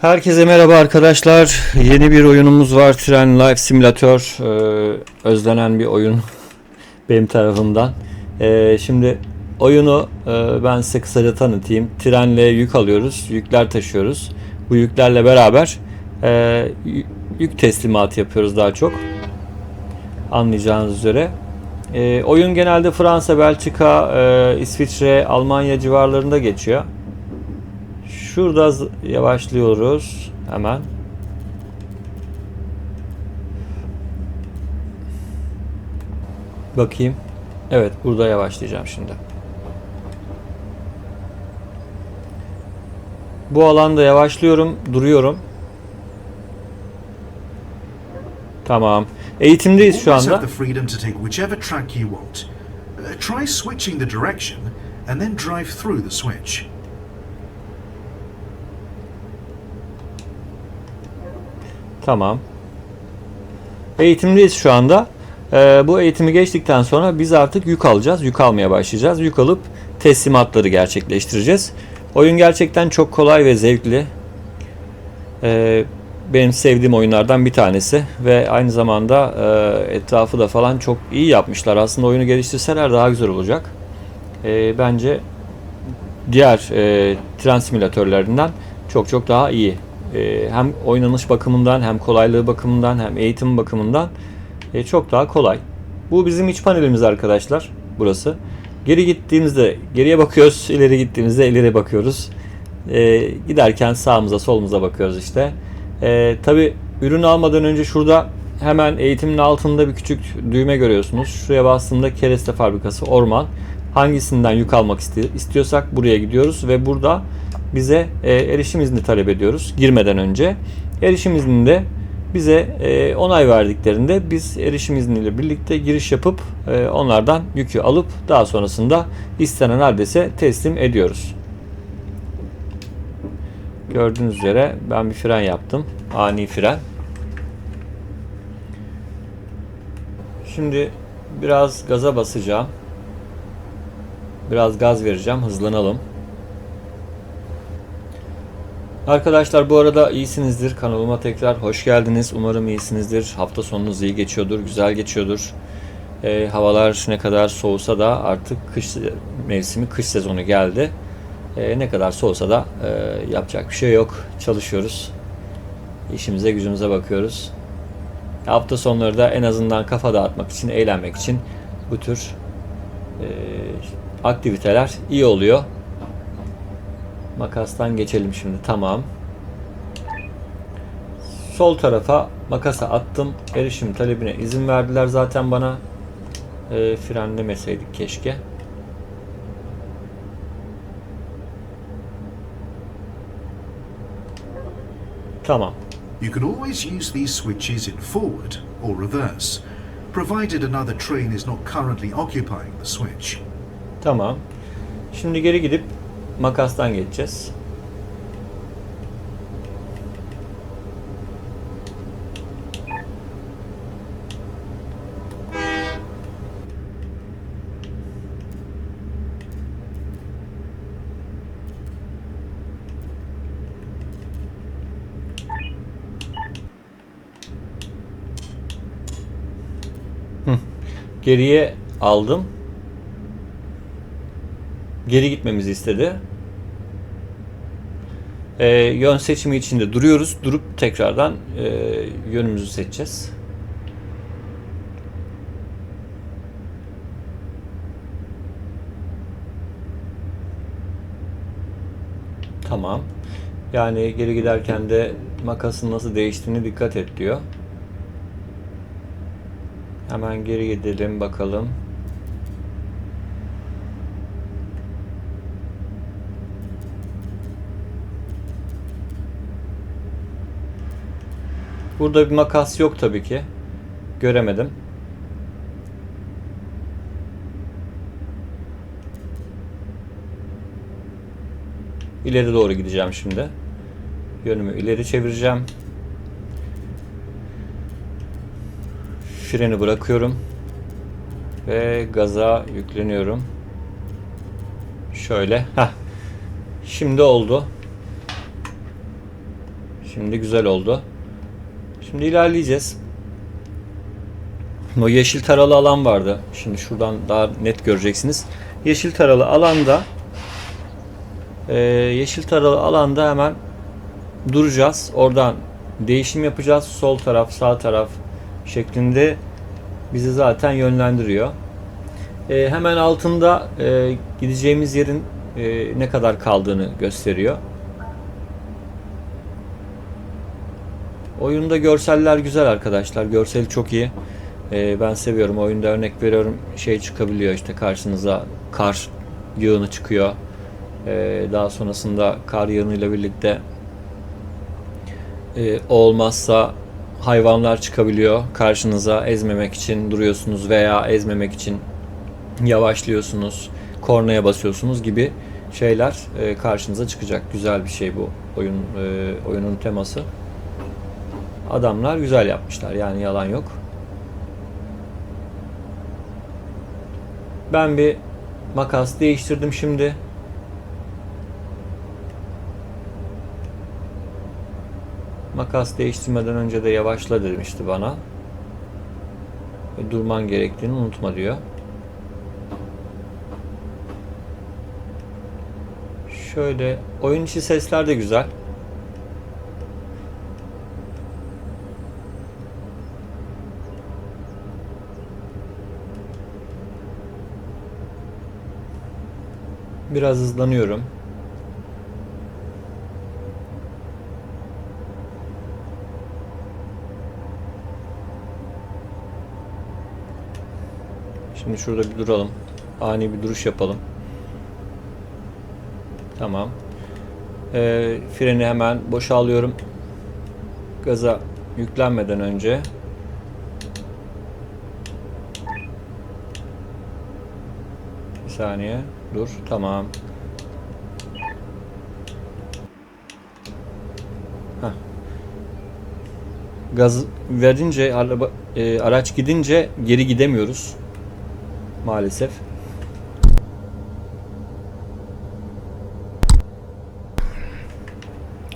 Herkese merhaba arkadaşlar. Yeni bir oyunumuz var. Tren Life Simulator. Ee, özlenen bir oyun benim tarafımdan. Ee, şimdi oyunu e, ben size kısaca tanıtayım. Trenle yük alıyoruz. Yükler taşıyoruz. Bu yüklerle beraber e, yük teslimatı yapıyoruz daha çok. Anlayacağınız üzere. Ee, oyun genelde Fransa, Belçika, e, İsviçre, Almanya civarlarında geçiyor. Şurada yavaşlıyoruz hemen. Bakayım. Evet, burada yavaşlayacağım şimdi. Bu alanda yavaşlıyorum, duruyorum. Tamam. Eğitimdeyiz şu anda. Uh, try switching the direction and then drive through the switch. Tamam. Eğitimdeyiz şu anda. Ee, bu eğitimi geçtikten sonra biz artık yük alacağız. Yük almaya başlayacağız. Yük alıp teslimatları gerçekleştireceğiz. Oyun gerçekten çok kolay ve zevkli. Ee, benim sevdiğim oyunlardan bir tanesi ve aynı zamanda e, etrafı da falan çok iyi yapmışlar. Aslında oyunu geliştirseler daha güzel olacak. Ee, bence diğer e, tren çok çok daha iyi. E, hem oynanış bakımından hem kolaylığı bakımından hem eğitim bakımından e, çok daha kolay. Bu bizim iç panelimiz arkadaşlar. Burası. Geri gittiğimizde geriye bakıyoruz, ileri gittiğimizde ileri bakıyoruz. E, giderken sağımıza solumuza bakıyoruz işte. E, Tabi ürünü almadan önce şurada hemen eğitimin altında bir küçük düğme görüyorsunuz. Şuraya bastığımda kereste fabrikası orman. Hangisinden yük almak isti- istiyorsak buraya gidiyoruz ve burada bize e, erişim izni talep ediyoruz girmeden önce. Erişim izninde bize e, onay verdiklerinde biz erişim izniyle birlikte giriş yapıp e, onlardan yükü alıp daha sonrasında istenen adrese teslim ediyoruz. Gördüğünüz üzere ben bir fren yaptım. Ani fren. Şimdi biraz gaza basacağım. Biraz gaz vereceğim. Hızlanalım. Arkadaşlar bu arada iyisinizdir. Kanalıma tekrar hoş geldiniz. Umarım iyisinizdir. Hafta sonunuz iyi geçiyordur, güzel geçiyordur. Ee, havalar ne kadar soğusa da artık kış mevsimi, kış sezonu geldi. Ee, ne kadar soğusa da e, yapacak bir şey yok. Çalışıyoruz. İşimize gücümüze bakıyoruz. Hafta sonları da en azından kafa dağıtmak için, eğlenmek için bu tür e, aktiviteler iyi oluyor. Makastan geçelim şimdi. Tamam. Sol tarafa makasa attım. Erişim talebine izin verdiler zaten bana. E, frenlemeseydik keşke. Tamam. You can always use these switches in forward or reverse, provided another train is not currently occupying the switch. Tamam. Şimdi geri gidip makastan geçeceğiz. Geriye aldım. Geri gitmemizi istedi. Ee, yön seçimi içinde duruyoruz. Durup tekrardan e, yönümüzü seçeceğiz. Tamam. Yani geri giderken de makasın nasıl değiştiğini dikkat et diyor. Hemen geri gidelim bakalım. Burada bir makas yok tabii ki. Göremedim. İleri doğru gideceğim şimdi. Yönümü ileri çevireceğim. Freni bırakıyorum. Ve gaza yükleniyorum. Şöyle. Heh. Şimdi oldu. Şimdi güzel oldu. Şimdi ilerleyeceğiz. O yeşil taralı alan vardı. Şimdi şuradan daha net göreceksiniz. Yeşil taralı alanda e, yeşil taralı alanda hemen duracağız. Oradan değişim yapacağız. Sol taraf, sağ taraf şeklinde bizi zaten yönlendiriyor. E, hemen altında e, gideceğimiz yerin ne kadar kaldığını gösteriyor. Oyunda görseller güzel arkadaşlar. Görseli çok iyi. E, ben seviyorum. Oyunda örnek veriyorum şey çıkabiliyor işte karşınıza kar yığını çıkıyor. E, daha sonrasında kar yığınıyla birlikte e, olmazsa hayvanlar çıkabiliyor karşınıza ezmemek için duruyorsunuz veya ezmemek için yavaşlıyorsunuz, kornaya basıyorsunuz gibi şeyler e, karşınıza çıkacak. Güzel bir şey bu oyun e, oyunun teması. Adamlar güzel yapmışlar yani yalan yok. Ben bir makas değiştirdim şimdi. Makas değiştirmeden önce de yavaşla demişti bana. Ve durman gerektiğini unutma diyor. Şöyle oyun içi sesler de güzel. Biraz hızlanıyorum. Şimdi şurada bir duralım. Ani bir duruş yapalım. Tamam. Ee, freni hemen boşalıyorum. Gaza yüklenmeden önce. Saniye. Dur. Tamam. Heh. Gaz verince araba e, araç gidince geri gidemiyoruz. Maalesef.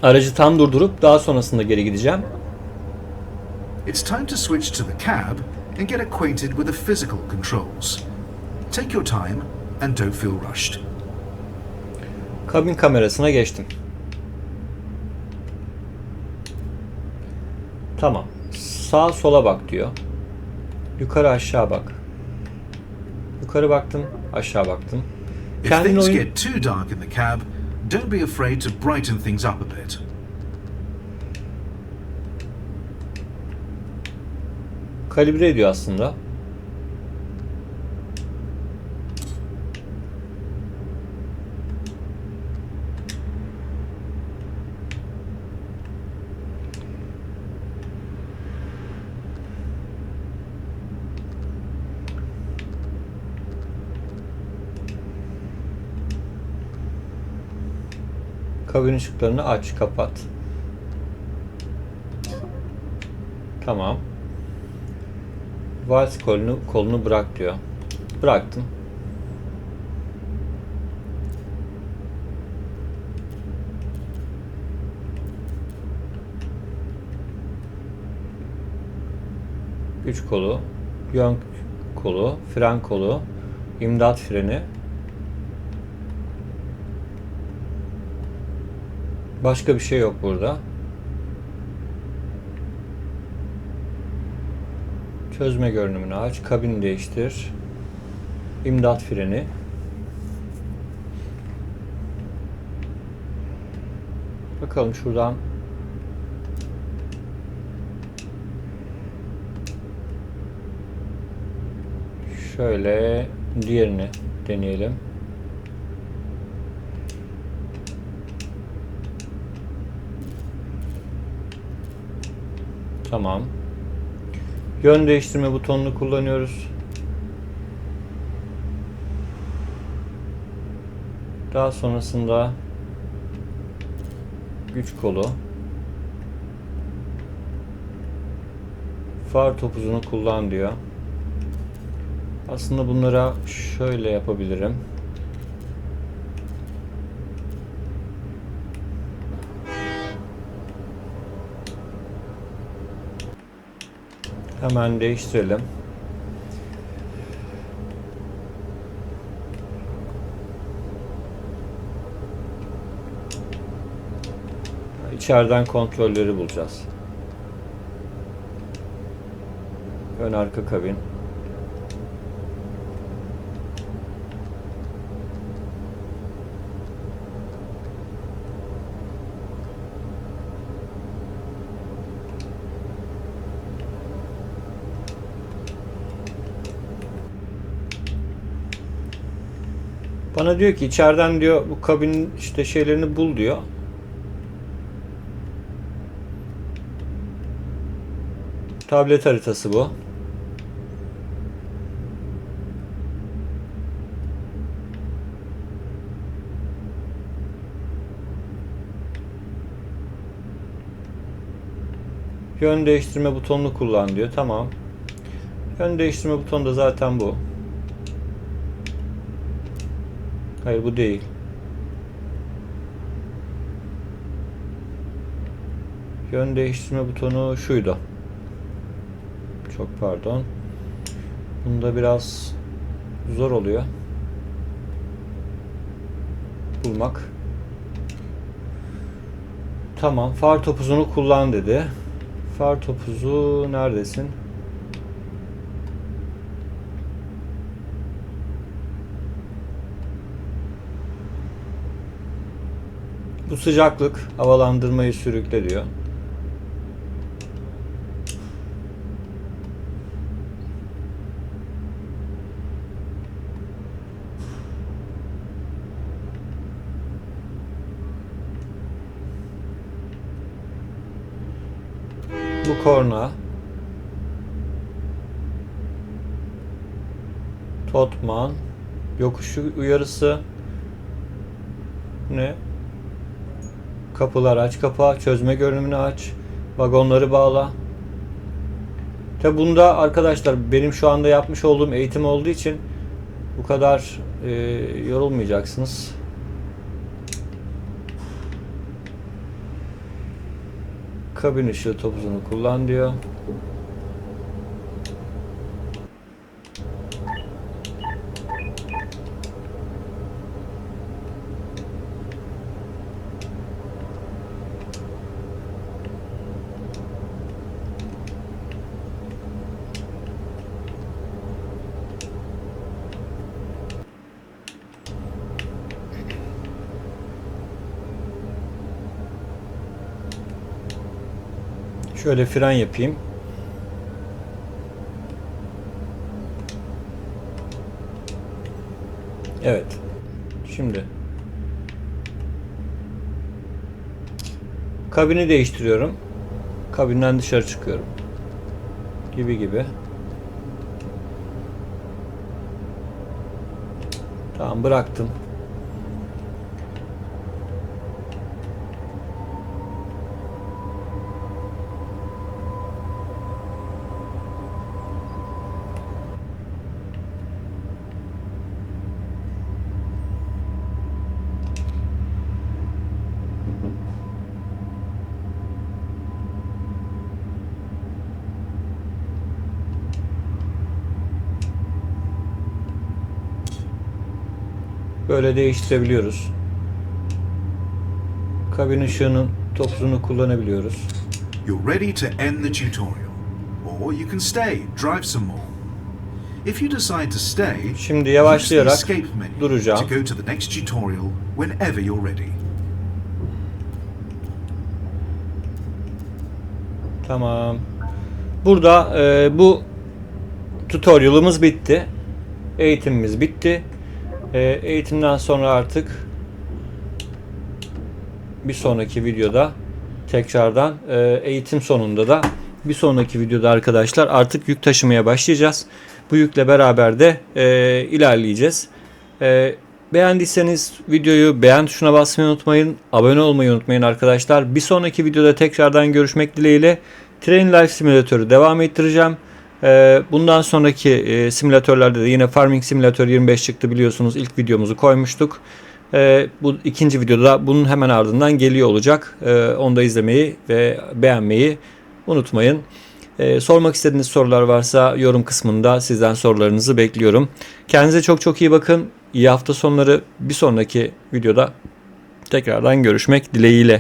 Aracı tam durdurup daha sonrasında geri gideceğim. It's time to switch to the cab and get acquainted with the physical controls. Take your time and don't feel rushed. Kabin kamerasına geçtim. Tamam. Sağ sola bak diyor. Yukarı aşağı bak. Yukarı baktım, aşağı baktım. If Kendin things oyun... get too dark in the cab, don't be afraid to brighten things up a bit. kalibre ediyor aslında. Kabin ışıklarını aç, kapat. Tamam. Vals kolunu, kolunu bırak diyor. Bıraktım. Güç kolu, yön kolu, fren kolu, imdat freni. Başka bir şey yok burada. Çözme görünümünü aç. Kabini değiştir. İmdat freni. Bakalım şuradan şöyle diğerini deneyelim. Tamam. Yön değiştirme butonunu kullanıyoruz. Daha sonrasında güç kolu far topuzunu kullan diyor. Aslında bunlara şöyle yapabilirim. Hemen değiştirelim. İçeriden kontrolleri bulacağız. Ön arka kabin. Bana diyor ki içeriden diyor bu kabinin işte şeylerini bul diyor. Tablet haritası bu. Yön değiştirme butonunu kullan diyor. Tamam. Yön değiştirme butonu da zaten bu. Hayır bu değil. Yön değiştirme butonu şuydu. Çok pardon. Bunda biraz zor oluyor. Bulmak. Tamam. Far topuzunu kullan dedi. Far topuzu neredesin? Bu sıcaklık havalandırmayı sürükle diyor. Bu korna. Totman. Yokuşu uyarısı. Ne? Kapılar aç kapa. Çözme görünümünü aç. Vagonları bağla. Tabi bunda arkadaşlar benim şu anda yapmış olduğum eğitim olduğu için bu kadar e, yorulmayacaksınız. Kabin ışığı topuzunu kullan diyor. Şöyle fren yapayım. Evet. Şimdi kabini değiştiriyorum. Kabinden dışarı çıkıyorum. Gibi gibi. Tamam bıraktım. Böyle değiştirebiliyoruz. Kabin ışığının topuzunu kullanabiliyoruz. You're ready to end the tutorial. Or you can stay, drive some more. If you decide to stay, Şimdi yavaşlayarak duracağım. to go to the next tutorial whenever you're ready. Tamam. Burada e, bu tutorial'ımız bitti. Eğitimimiz bitti. E, eğitimden sonra artık bir sonraki videoda tekrardan e, eğitim sonunda da bir sonraki videoda arkadaşlar artık yük taşımaya başlayacağız. Bu yükle beraber de e, ilerleyeceğiz. E, beğendiyseniz videoyu beğen tuşuna basmayı unutmayın. Abone olmayı unutmayın arkadaşlar. Bir sonraki videoda tekrardan görüşmek dileğiyle. Train Life Simülatörü devam ettireceğim. E, bundan sonraki e, simülatörlerde de yine Farming Simulator 25 çıktı biliyorsunuz. İlk videomuzu koymuştuk. E, bu ikinci videoda bunun hemen ardından geliyor olacak. E, onu da izlemeyi ve beğenmeyi unutmayın. Ee, sormak istediğiniz sorular varsa yorum kısmında sizden sorularınızı bekliyorum. Kendinize çok çok iyi bakın. İyi hafta sonları. Bir sonraki videoda tekrardan görüşmek dileğiyle.